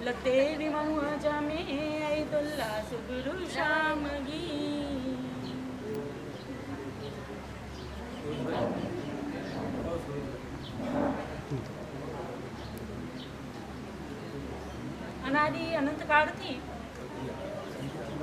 લતેરી મહુઆ જામે આઈદુલ્લા સુગુરુ શામગી અનાદિ અનંતકાળથી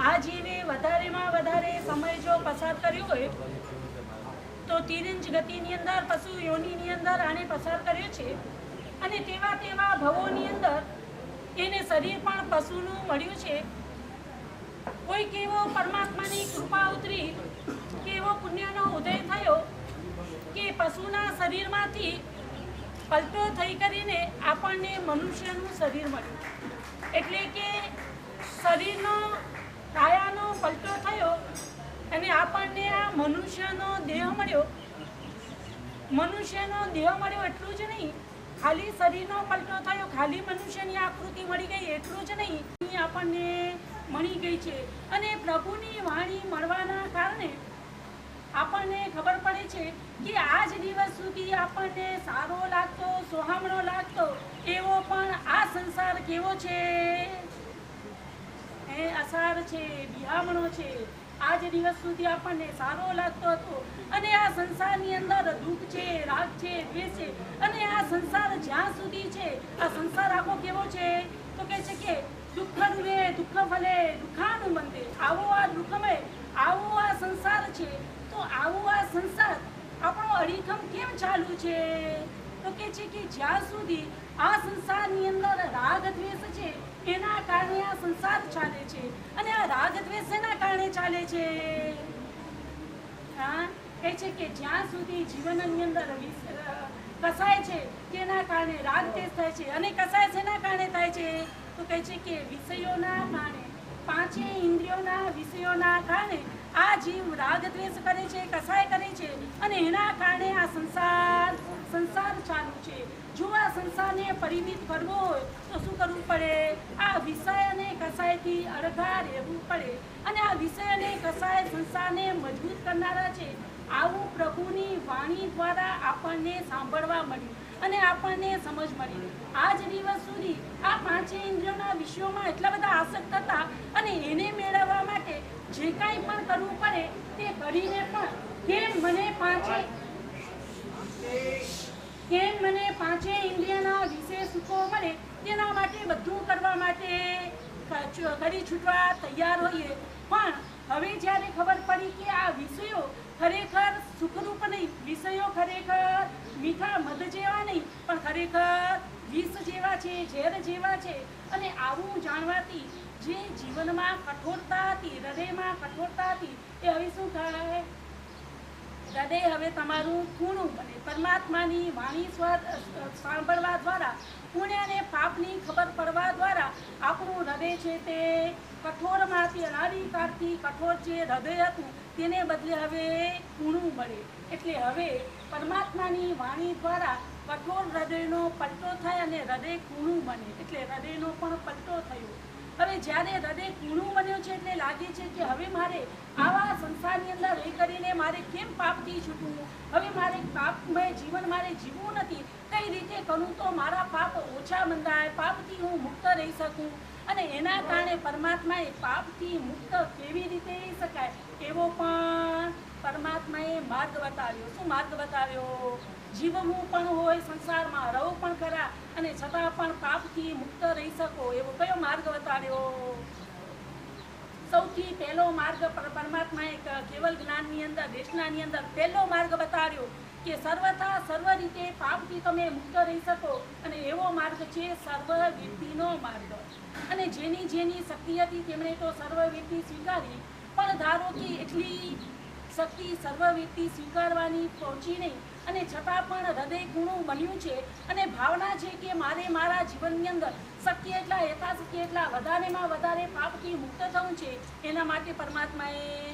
આ જીવે વધારેમાં વધારે સમય જો પસાર કર્યો હોય તો તિરંજ ગતિની અંદર પશુ યોનિની અંદર આને પસાર કર્યો છે અને તેવા તેવા ભવોની અંદર એને શરીર પણ પશુનું મળ્યું છે. કોઈ એવો પરમાત્માની કૃપા ઉતરી કે એવો પુણ્યનો ઉદય થયો કે પશુના શરીરમાંથી પલટો થઈ કરીને આપણને મનુષ્યનું શરીર મળ્યું. એટલે કે શરીરનો કાયાનો પલટો થયો અને આપણને આ મનુષ્યનો દેહ મળ્યો. મનુષ્યનો દેહ મળ્યો એટલું જ નહીં ખાલી શરીરનો પલટો થયો, ખાલી મનુષ્યની આકૃતિ મળી ગઈ, એટલું જ નહીં આપણને મળી ગઈ છે. અને પ્રભુની વાણી મળવાના કારણે આપણને ખબર પડે છે કે આ જ દિવસ સુધી આપણને સારો લાગતો, સોહામણો લાગતો, એવો પણ આ સંસાર કેવો છે? એ અસાર છે બિહામણો છે. આજ દિવસ સુધી આપણને સારો લાગતો હતો. અને આ સંસારની અંદર દુઃખ છે, રાગ છે, દ્વેષ છે. અને આ સંસાર જ્યાં સુધી છે, આ સંસાર આખો કેવો છે? તો કે છે કે દુઃખ રૂવે દુઃખ ફલે, દુઃખાનું મંદિર. આવો આ દુઃખમય, આવો આ સંસાર છે. તો આવો આ સંસાર આપણો અડીખમ કેમ ચાલુ છે? તો કે છે કે જ્યાં સુધી આ સંસારની અંદર રાગ દ્વેષ છે, એના કારણે આ સંસાર ચાલે છે. અને આ રાગ દ્વેષ એના કારણે ચાલે છે? હા? કહે છે કે જ્યાં સુધી જીવનની અંદર કસાય છે, તેના કારણે રાગ દ્વેષ થાય છે. અને કસાય શેના કારણે થાય છે? તો કહે છે કે વિષયોના કારણે. પાંચે ઇન્દ્રિયોના વિષયોના કારણે આ જીવ રાગ દ્વેષ કરે છે, કસાય કરે છે અને એના કારણે આ સંસાર સંસાર ચાલુ છે. જો આ સંસારને પરિમિત કરવો હોય, તો શું કરવું પડે? આ વિષય અને કસાયથી અડધા રહેવું પડે અને આ વિષય અને કસાય સંસારને મજબૂત કરનારા છે. આવું પ્રભુની વાણી દ્વારા આપણને સાંભળવા મળ્યું. અને આપણને સમજ મળી આજ દિવસ સુધી આ પાંચે ઇન્દ્રિયોના વિષયોમાં એટલા બધા આસક્ત હતા અને એને મેળવવા માટે જે કાંઈ પણ કરવું પડે તે કરીને પણ કેમ મને પાંચે કેમ મને પાંચે ઇન્દ્રિયના વિશે સુખો મળે તેના માટે બધું કરવા માટે કરી છૂટવા તૈયાર હોઈએ. પણ હવે જ્યારે ખબર પડી કે આ વિષયો ખરેખર સુખરૂપ નહીં, વિષયો મીઠા, મધ જેવા નહીં, પણ ખરેખર વિષ જેવા છે, ઝેર જેવા છે. અને આવું જાણવાથી જે જીવનમાં કઠોરતા હતી, હૃદયમાં કઠોરતા હતી, એ હવે શું થાય? હૃદય હવે તમારું ખૂણું બને. પરમાત્માની વાણી સ્વ સાંભળવા દ્વારા પુણ્ય અને પાપની ખબર પડવા દ્વારા આપણું હૃદય છે તે કઠોરમાંથી અનાદિકાળથી કઠોર જે હૃદય હતું તેને બદલે હવે કૂણું બને એટલે હવે પરમાત્માની વાણી દ્વારા કઠોર હૃદયનો પલટો થાય અને હૃદય કૂણું બને. એટલે હૃદયનો પણ પલટો થયો. હવે જ્યારે હૃદય કૂણું બન્યું છે એટલે લાગે છે કે હવે મારે આવા સંસારની અંદર રહી કરીને મારે કેમ પાપથી છૂટવું? હવે મારે પાપમય જીવન મારે જીવવું નથી. કઈ રીતે કરું તો મારા પાપ ઓછા બંધાય પાપથી હું મુક્ત રહી શકું? અને એના કારણે પરમાત્માએ પાપથી મુક્ત કેવી રીતે રહી શકાય? એવો પણ પરમાત્માએ માર્ગ બતાવ્યો. શું માર્ગ બતાવ્યો? જીવવું પણ હોય, સંસારમાં રહવું પણ ખરા, અને છતાં પણ પાપથી મુક્ત રહી શકો એવો કયો માર્ગ બતાવ્યો? સૌથી પહેલો માર્ગ પર- પરમાત્માએ કેવલ જ્ઞાનની અંદર, દેશનાની અંદર પહેલો માર્ગ બતાવ્યો કે સર્વથા સર્વ રીતે પાપથી તમે મુક્ત રહી શકો, અને એવો માર્ગ છે સર્વવિધિનો માર્ગ. અને જેની જેની શક્તિ હતી તેમણે તો સર્વવિધિ સ્વીકારી, પણ ધારો કે એટલી શક્તિ સર્વવ્યક્તિ સ્વીકારવાની પહોંચી નહીં. અને છતાં પણ હૃદય ગુણું બન્યું છે અને ભાવના છે કે મારે મારા જીવનની અંદર શક્ય એટલા યથાશક્ય એટલા, વધારેમાં વધારે પાપથી મુક્ત થવું છે. એના માટે પરમાત્માએ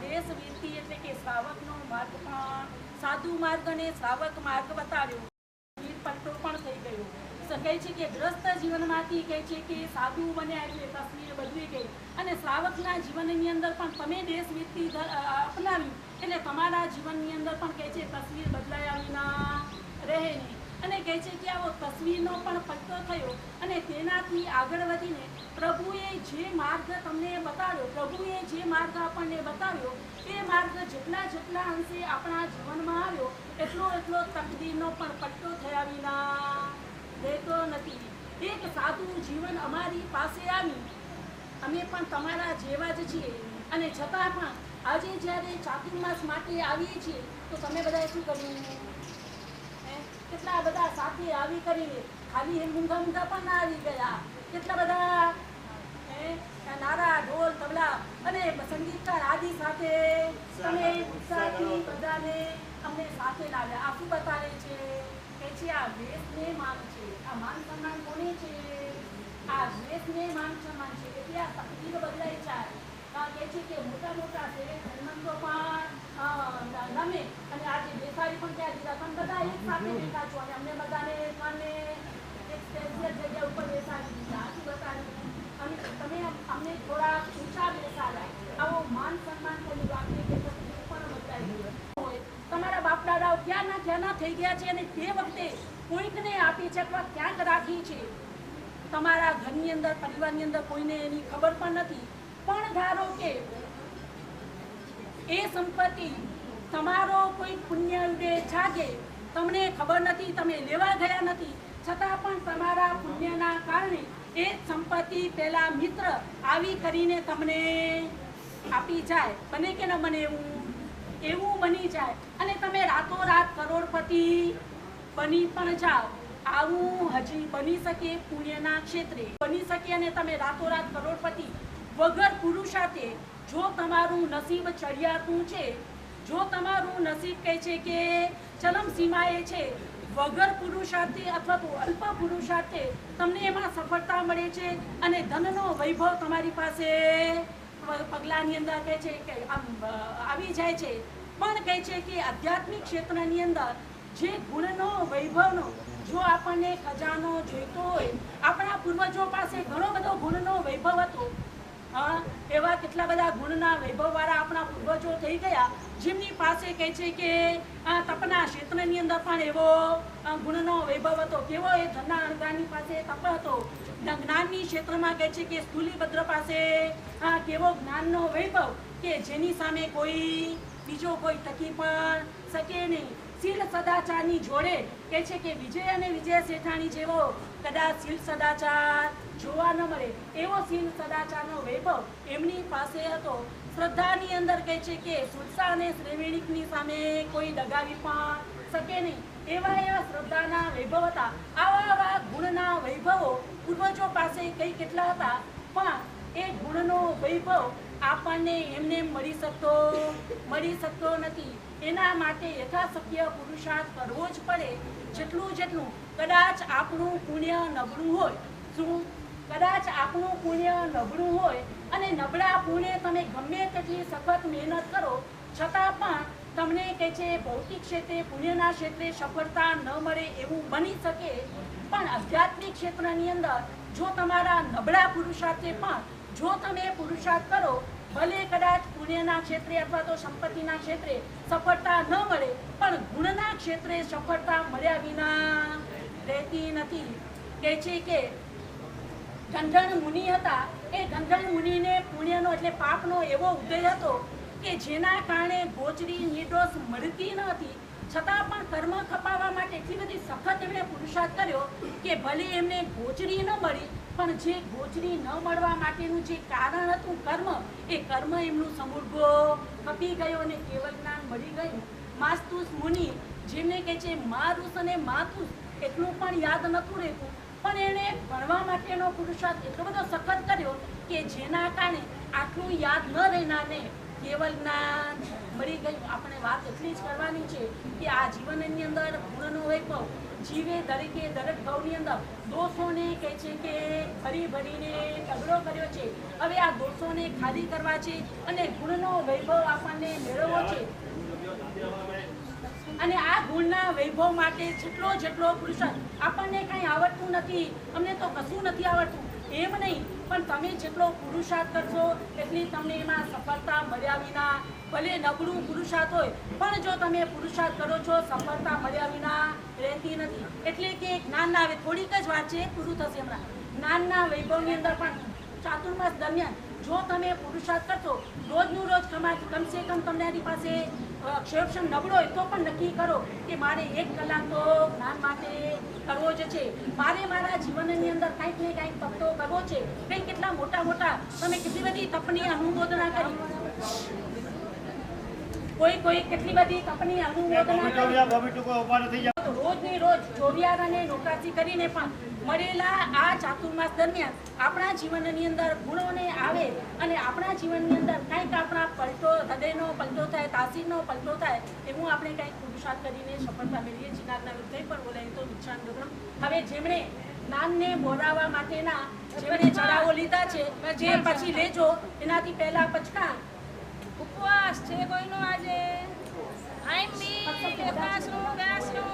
દેશ એટલે કે શ્રાવકનો માર્ગ પણ સાધુ માર્ગ અને શ્રાવક માર્ગ બતાવ્યો વીર પટ્ટો પણ થઈ ગયો સ- કહે છે કે ગ્રસ્ત જીવનમાંથી કહે છે કે સાધુ બન્યા એટલે તસવીર બદલી ગઈ અને શ્રાવકના જીવનની અંદર પણ તમે દેશ વ્યક્તિ અપનાવ્યું. એટલે તમારા જીવનની અંદર પણ કહે છે તસવીર બદલાયા વિના રહે નહીં. અને કહે છે કે આવો તસવીરનો પણ પટ્ટો થયો. અને તેનાથી આગળ વધીને પ્રભુએ જે માર્ગ તમને બતાવ્યો, પ્રભુએ જે માર્ગ આપણને બતાવ્યો, તે માર્ગ જેટલા જેટલા અંશે આપણા જીવનમાં આવ્યો, એટલો એટલો તકદીરનો પણ પટ્ટો થયા વિના રહેતો નથી. એક સાદું જીવન અમારી પાસે આવી. અમે પણ તમારા જેવા જ છીએ. અને છતાં પણ આજે જ્યારે ચાતુર્માસ માટે આવીએ છીએ તો તમે બધાએ શું કર્યું? કેટલા બધા સાથે આવી કરીને ખાલી એ મૂંઘા મૂંઘા પણ ના આવી ગયા. કેટલા બધા? નારા ઢોલ તબલા અને સંગીતકાર આદિ સાથે તમે બધાને અમને સાથે લાવ્યા. આ શું બતાવે છે? કે આ વેશને માન છે. આ માન સન્માન કોને છે? આ વેશને માન સન્માન છે. એટલે આ તકદીર બદલાય છે કહે છે કે મોટા મોટા સેવક ધનવંતો પણ નમે અને આજે બેસાડી પણ ત્યાં દીધા પણ બધા એક સાથે બેઠા છો. અને અમને બધાને મને એક સ્પેશિયલ જગ્યા ઉપર બેસાડી દીધા. આ શું બતાવ્યું? અને તમે અમને થોડા ઊંચા બેસાડ્યા. આવો માન સન્માન કર્યું આપણે કે તકદીર પણ બદલાઈ હોય તમારા બાપ દાદાઓ ક્યાંના ક્યાંના થઈ ગયા છે અને તે વખતે કોઈકને આપી છે અથવા ક્યાંક રાખી છે? તમારા ઘરની અંદર, પરિવારની અંદર કોઈને એની ખબર પણ નથી. પણ ધારો કે એ સંપત્તિ તમારો કોઈ પુણ્ય ઉદે જાગે, તમને ખબર નથી, તમે લેવા ગયા નથી, છતાં પણ તમારા પુણ્યના કારણે એ સંપત્તિ પેલા મિત્ર આવી કરીને તમને આપી જાય. બને કે ન બને એવું? એવું બની જાય. અને તમે રાતોરાત કરોડપતિ બની પણ જાઓ. આવું હજી બની શકે પુણ્યના ક્ષેત્રે. બની શકે અને તમે રાતોરાત કરોડપતિ વગર પુરુષાર્થે જો તમારું નસીબ ચડિયાતું છે, જો તમારું નસીબ કહે છે કે ચલમ સીમાએ છે, વગર પુરુષાર્થે અથવા તો અલ્પ પુરુષાર્થે તમને એમાં સફળતા મળે છે અને ધનનો વૈભવ તમારી પાસે પગલાંની અંદર કહે છે કે આવી જાય છે. પણ કહે છે કે આધ્યાત્મિક ક્ષેત્રની અંદર જે ગુણનો, વૈભવનો, જો આપણને ખજાનો જોઈતો હોય, આપણા પૂર્વજો પાસે ઘણો બધો ગુણનો વૈભવ હતો. હા એવા કેટલા બધા ગુણના વૈભવવાળા આપણા પૂર્વજો થઈ ગયા, જેમની પાસે કહે છે કે તપના ક્ષેત્રની અંદર પણ એવો ગુણનો વૈભવ હતો. કેવો એ ધનના અણગાની પાસે તપ હતો. જ્ઞાનની ક્ષેત્રમાં કહે છે કે સ્થુલીભદ્ર પાસે, આ કેવો જ્ઞાનનો વૈભવ કે જેની સામે કોઈ, બીજો કોઈ ટકી પણ શકે નહીં. શીલ સદાચારની જોડે કહે છે કે વિજય અને વિજય શેઠાણી જેવો કદાચ શીલ સદાચાર જોવા ન મળે. એવો શીલ સદાચારનો વૈભવ એમની પાસે હતો. શ્રદ્ધાની અંદર કહે છે કે સુરસા અને શ્રેવેણિકની સામે કોઈ દગાવી પણ શકે નહીં. એવા એવા શ્રદ્ધાના વૈભવ હતા. આવા ગુણના વૈભવો પૂર્વજો પાસે કઈ કેટલા હતા? પણ એ ગુણનો વૈભવ આપણને એમને મળી શકતો મળી શકતો નથી. એના માટે યથાશક્ય પુરુષાર્થ કરવો જ પડે. જેટલું જેટલું કદાચ આપણું પુણ્ય નબળું હોય, શું? કદાચ આપણું પુણ્ય નબળું હોય અને નબળા પુણ્ય તમે ગમે તેટલી સખત મહેનત કરો, છતાં પણ કહે છે, ભૌતિક ક્ષેત્રે, પુણ્યના ક્ષેત્રે સફળતા ન મળે એવું બની શકે, પણ આધ્યાત્મિક ક્ષેત્રની અંદર જો તમારા નબળા પુરુષાર્થે પણ જો તમે પુરુષાર્થ કરો, ભલે કદાચ પુણ્યના ક્ષેત્રે અથવા તો સંપત્તિના ક્ષેત્રે સફળતા ન મળે, પણ ગુણના ક્ષેત્રે સફળતા મળ્યા વિના રહેતી નથી. કહે છે કે ગંધર્વ મુનિ હતા, એ ગંધર્વ મુનિને પુણ્યનો એટલે પાપનો એવો ઉદય હતો કે જેના કારણે ગોચરી, નિર્દોષ મળતી ન હતી. છતાં પણ કર્મ ખપાવવા માટે એટલી બધી સખત એમણે પુરુષાર્થ કર્યો કે ભલે એમને ગોચરી ન મળી, પણ જે ગોચરી ન મળવા માટેનું જે કારણ હતું કર્મ, એ કર્મ એમનું સમૂર્ગો ખપી ગયો અને કેવલ જ્ઞાન મળી ગયું. માસ્તુસ મુનિ, જેમને કહે છે મારુસ અને માતુસ એટલું પણ યાદ નહોતું રહેતું. પણ એણે ભણવા માટેનો પુરુષાર્થ એટલો બધો સખત કર્યો કે જેના કારણે આટલું યાદ ન રહેનારને કેવલ જ્ઞાન મળી ગયું આપણે વાત એટલી જ કરવાની છે કે આ જીવનની અંદર ગુણનો વૈભવ જીવે દરેકે દરેક ભાવની અંદર દોષોને કહે છે કે ભરી ભરીને ઝઘડો કર્યો છે. હવે આ દોષોને ખાલી કરવા છે અને ગુણનો વૈભવ આપણને મેળવવો છે. અને આ ગુણના વૈભવ માટે જેટલો જેટલો પુરુષાર્થ આપણને કાંઈ આવડતું નથી. અમને તો કશું નથી આવડતું. એમ નહીં. પણ તમે જેટલો પુરુષાર્થ કરશો, એટલી તમને એમાં સફળતા મળ્યા વિના ભલે નબળું પુરુષાર્થ હોય, પણ જો તમે પુરુષાર્થ કરો છો, સફળતા મળ્યા વિના રહેતી નથી. એટલે કે જ્ઞાનના આવે થોડીક જ વાત છે, પૂરું થશે હમણાં. જ્ઞાનના વૈભવની અંદર પણ ચાતુર્માસ દરમિયાન જો તમે પુરુષાર્થ કરશો રોજનું રોજ કમા કમસે કમ તમારી પાસે ક્ષેપશન નબળો હોય તો પણ નક્કી કરો કે મારે એક કલાક તો જ્ઞાન માટે કરવો જ છે. મારે મારા જીવનની અંદર કંઈક ને કંઈક તપ કરવો છે. કંઈક કેટલા મોટા મોટા તમે કેટલી બધી તપની અનુમોદના કરી. કોઈ કોઈ કેટલી બધી તપની અનુમોદના રોજની રોજ ચોરિયાર અને નોકરાથી કરીને પણ મળેલા ચાતુર્માસ દરમિયાન આપણા જીવનની અંદર ગુણોને આવે અને આપણા જીવનની અંદર કંઈક આપણા પલટો હૃદયનો પલટો થાય તાસીરનો પલટો થાય એવું આપણે કંઈક પુરુષાર્થ કરીને સફળતા મેળવીએ. જીનાગના વિરુદ્ધ પર બોલાય તો નુકસાન ગગડમ હવે જેમણે જ્ઞાનને બોલાવવા માટેના જેમણે ચડાવો લીધા છે જે પછી લેજો. એનાથી પહેલા પચકા. ઉપવાસ છે કોઈનો આજે? આઈમ બી બેસનું બેસનું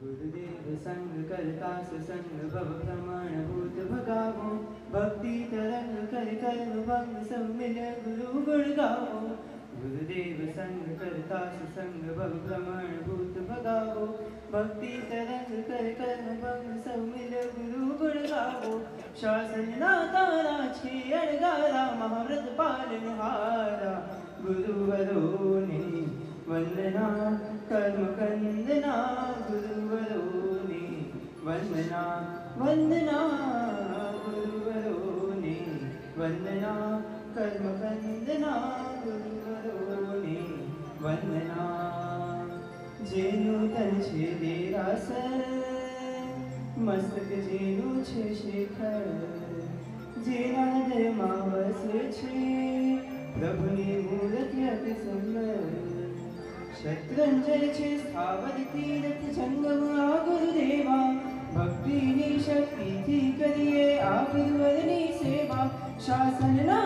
ગુરુદેવ સંગ કરતા સુસંગ ભવ પ્રમાણ ભૂત ભગાવો ભક્તિ તરંગ કર કર્મ ભંગ સમિલ ગુરુ ગુણ ગાવો ગુરુદેવ સંગ કરતા સુસંગ ભવ પ્રમાણ ભૂત ભગાવો ભક્તિ તરંગ કર કર્મ ભંગ સમિલ ગુરુ ગુણ ગાવો શાસનના તારા છે અણગારા મહાવ્રત પાલનહારા ગુરુવરોને વંદના કર્મ કંદના ગુરુવરોને વંદના વંદના ગુરુવરોને, વંદના કર્મ વંદના ગુરુવરોને, વંદના જેનું તન છે દેરાસર મસ્તક જેનું છે શેખર, જેના હૃદયમાં વસે છે પ્રભુની મૂર્તિ અતિ સુંદર શત્રુંજય છે સ્થાવર તીરથ જંગમ આ ગુરુદેવા ભક્તિની શક્તિથી કરીએ આ ગુરુવરની સેવા. શાસનના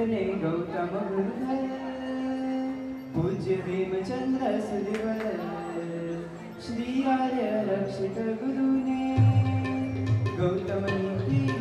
कने गौतम गुरु पूज्य भीमचंद्र सुदिवर श्री आर्य रक्षित गुरु गौतम नीति